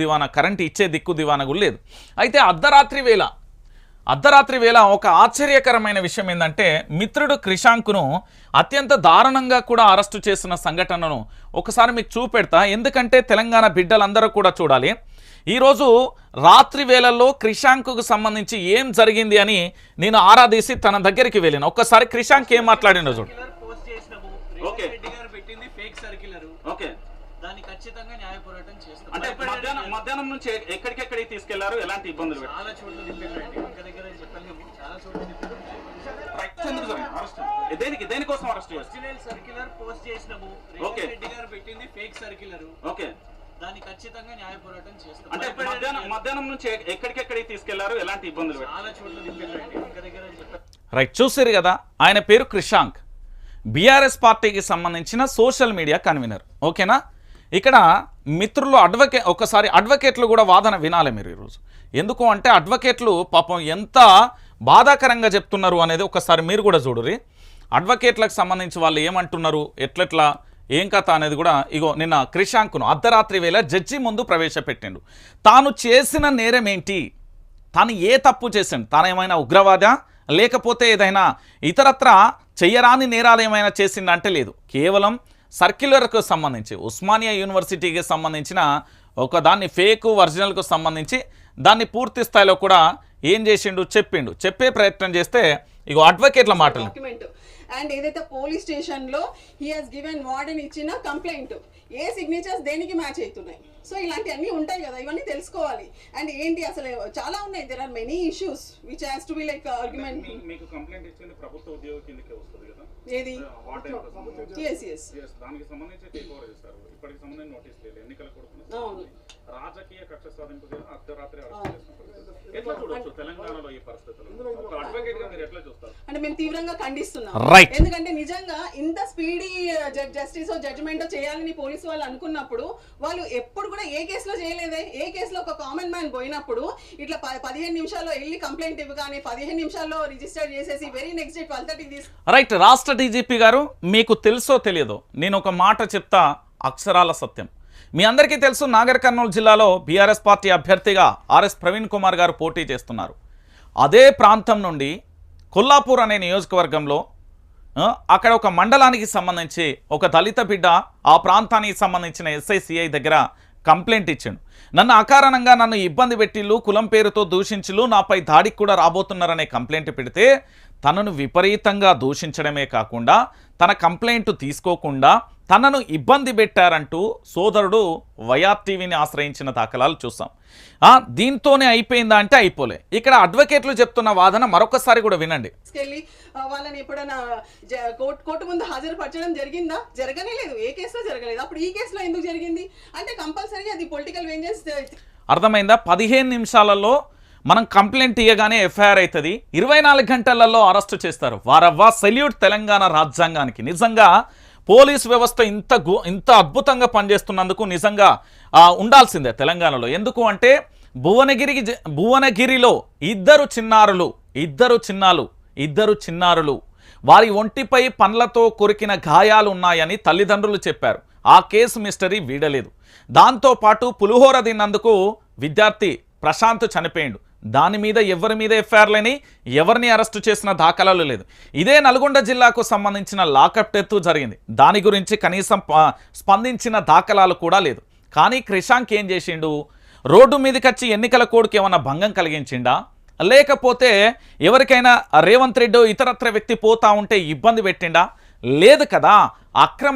దివానా current ఇచ్చే దిక్కు దివానా కూడా లేదు. అయితే అర్ధరాత్రి వేళ అర్ధరాత్రి వేళ ఒక ఆశ్చర్యకరమైన విషయం ఏంటంటే మిత్రుడు క్రిషాంక్ను అత్యంత దారుణంగా కూడా అరెస్టు చేసిన సంఘటనను ఒకసారి మీకు చూపెడతా. ఎందుకంటే తెలంగాణ బిడ్డలందరూ కూడా చూడాలి. ఈరోజు రాత్రి వేళల్లో క్రిషాంక్కు సంబంధించి ఏం జరిగింది అని నేను ఆరాధీసి తన దగ్గరికి వెళ్ళాను. ఒక్కసారి క్రిషాంక్ ఏం మాట్లాడిండో చూడు. ఓకే. దాన్ని ఖచ్చితంగా న్యాయ పోరాటం చేస్తాం. అంటే మధ్యాహ్నం మధ్యాహ్నం నుంచి ఎక్కడికెక్కడికి తీసుకెళ్ళారు? ఎలాంటి ఇబ్బందులు పెట్టారు చాలా చోట్ల తిప్పారండి ఒక దగ్గర చెప్పలేము చాలా చోట్ల తిప్పారు రైట్ ఎందుకు జరిగింది. అరెస్ట్ దేనికి దేనికోసం అరెస్ట్ ఒరిజినల్ సర్క్యులర్ పోస్ట్ చేసినాము. ఓకే. రెడ్డి గారు పెట్టింది ఫేక్ సర్క్యులర్. ఓకే. దాన్ని ఖచ్చితంగా న్యాయ పోరాటం చేస్తాం. అంటే మధ్యాహ్నం మధ్యాహ్నం నుంచి ఎక్కడికెక్కడికి తీసుకెళ్ళారు? ఎలాంటి ఇబ్బందులు చాలా చోట్ల తిప్పారండి ఒక దగ్గర రైట్ చూసారు కదా ఆయన పేరు క్రిషాంక్ బీఆర్ఎస్ పార్టీకి సంబంధించిన సోషల్ మీడియా కన్వీనర్. ఓకేనా? ఇక్కడ మిత్రులు అడ్వకే ఒకసారి అడ్వకేట్లు కూడా వాదన వినాలి మీరు ఈరోజు ఎందుకు అంటే అడ్వకేట్లు పాపం ఎంత బాధాకరంగా చెప్తున్నారు అనేది ఒకసారి మీరు కూడా చూడురి అడ్వకేట్లకు సంబంధించి వాళ్ళు ఏమంటున్నారు ఎట్లెట్లా ఏం కథ అనేది కూడా ఇగో నిన్న క్రిషాంక్ను అర్ధరాత్రి వేళ జడ్జి ముందు ప్రవేశపెట్టిండు. తాను చేసిన నేరం ఏంటి? తాను ఏ తప్పు చేసిండు? తాను ఏమైనా ఉగ్రవాద? లేకపోతే ఏదైనా ఇతరత్ర చెయ్యరాని నేరాలు ఏమైనా చేసిందంటే లేదు. కేవలం సర్క్యులర్కు సంబంధించి ఉస్మానియా యూనివర్సిటీకి సంబంధించిన ఒక దాన్ని ఫేక్ ఒరిజినల్కు సంబంధించి దాన్ని పూర్తి స్థాయిలో కూడా ఏం చేసిండు చెప్పిండు. చెప్పే ప్రయత్నం చేస్తే ఇగో అడ్వకేట్ల మాటలు. డాక్యుమెంట్ అండ్ ఏదైతే పోలీస్ స్టేషన్లో హీ హాస్ గివెన్ వార్డెన్ ఇచ్చిన కంప్లైంట్ ఏ సిగ్నేచర్స్ దేనికి మ్యాచ్ అవుతున్నాయి? సో ఇలాంటివన్నీ ఉంటాయి కదా ఇవన్నీ తెలుసుకోవాలి. అండ్ ఏంటి అసలు చాలా ఉన్నాయి. There are many issues which has to be like argument మీకు కంప్లైంట్ ఇచ్చింది ప్రభుత్వ ఉద్యోగ కిందకే వస్తుంది కదా? ఏది? ఎస్ ఎస్ Yes, దానికి సంబంధించి టేక్ ఓవర్ చేస్తారు ఇప్పటికి సంబంధించి నోటీస్ లేదు. ఎన్నికల కొడుకున్న అవును. రాజకీయ కక్ష సాధింపు అర్ధరాత్రి ఎట్లా చూడొచ్చు తెలంగాణలో ఈ పరిస్థితులు? ఒక అడ్వకేట్గా మీరు అంటే మేము తీవ్రంగా ఖండిస్తున్నాం. ఎందుకంటే నిజంగా ఇంత స్పీడీ జస్టిస్ జడ్జిమెంట్ చేయాలని పోలీసు వాళ్ళు అనుకున్నప్పుడు వాళ్ళు ఎప్పుడు కూడా ఏ కేసులో చేయలేదే. ఏ కేసులో ఒక కామన్ మ్యాన్ పోయినప్పుడు ఇట్లా పదిహేను నిమిషాల్లో వెళ్ళి కంప్లైంట్ ఇవ్వగానే పదిహేను నిమిషాల్లో రిజిస్టర్ చేసేసి వెరీ నెక్స్ట్ డే ట్వెల్వ్ తీసుకు రైట్ రాష్ట్ర డీజీపీ గారు మీకు తెలుసో తెలియదో నేను ఒక మాట చెప్తా అక్షరాల సత్యం. మీ అందరికీ తెలుసు నాగర్ కర్నూలు జిల్లాలో బీఆర్ఎస్ పార్టీ అభ్యర్థిగా ఆర్ఎస్ ప్రవీణ్ కుమార్ గారు పోటీ చేస్తున్నారు. అదే ప్రాంతం నుండి కొల్లాపూర్ అనే నియోజకవర్గంలో అక్కడ ఒక మండలానికి సంబంధించి ఒక దళిత బిడ్డ ఆ ప్రాంతానికి సంబంధించిన ఎస్ఐసిఐ దగ్గర కంప్లైంట్ ఇచ్చాడు. నన్ను అకారణంగా నన్ను ఇబ్బంది పెట్టిళ్ళు కులం పేరుతో దూషించులు నాపై దాడికి కూడా రాబోతున్నారనే కంప్లైంట్ పెడితే తనను విపరీతంగా దూషించడమే కాకుండా తన కంప్లైంట్ తీసుకోకుండా తనను ఇబ్బంది పెట్టారంటూ సోదరుడు వైఆర్ టీవీని ఆశ్రయించిన దాఖలాలు చూసాం. దీంతోనే అయిపోయిందా అంటే అయిపోలే. ఇక్కడ అడ్వకేట్లు చెప్తున్న వాదన మరొకసారి కూడా వినండి. వాళ్ళని ఎప్పుడైనా కోర్టు ముందు హాజరుపరచడం జరిగిందా? జరగనే లేదు. ఏ కేసులో జరగలేదు. అప్పుడు ఈ కేసులో ఎందుకు జరిగింది? అంటే కంపల్సరీ అది పొలిటికల్ వేంజెస్ అర్థమైందా? పదిహేను నిమిషాలలో మనం కంప్లైంట్ ఇవ్వగానే ఎఫ్ఐఆర్ అవుతుంది ఇరవై నాలుగు గంటలలో అరెస్టు చేస్తారు. వారవ్వా సెల్యూట్ తెలంగాణ రాజ్యాంగానికి. నిజంగా పోలీస్ వ్యవస్థ ఇంత గు ఇంత అద్భుతంగా పనిచేస్తున్నందుకు నిజంగా ఉండాల్సిందే తెలంగాణలో. ఎందుకు అంటే భువనగిరికి జ- భువనగిరిలో ఇద్దరు చిన్నారులు ఇద్దరు చిన్నాలు ఇద్దరు చిన్నారులు వారి ఒంటిపై పండ్లతో కొరికిన గాయాలు ఉన్నాయని తల్లిదండ్రులు చెప్పారు. ఆ కేసు మిస్టరీ వీడలేదు. దాంతోపాటు పులిహోర తిన్నందుకు విద్యార్థి ప్రశాంత్ చనిపోయిండు. దాని మీద ఎవరి మీద ఎఫ్ఐఆర్లని ఎవరిని అరెస్టు చేసిన దాఖలాలు లేదు. ఇదే నల్గొండ జిల్లాకు సంబంధించిన లాకప్ డెత్ జరిగింది. దాని గురించి కనీసం స్పందించిన దాఖలాలు కూడా లేదు. కానీ క్రిషాంక్ ఏం చేసిండు? రోడ్డు మీదకి వచ్చి ఎన్నికల కోడ్కి ఏమైనా భంగం కలిగించిండా? లేకపోతే ఎవరికైనా రేవంత్ రెడ్డి ఇతరత్ర వ్యక్తి పోతా ఉంటే ఇబ్బంది పెట్టిండా? లేదు కదా. అక్రమ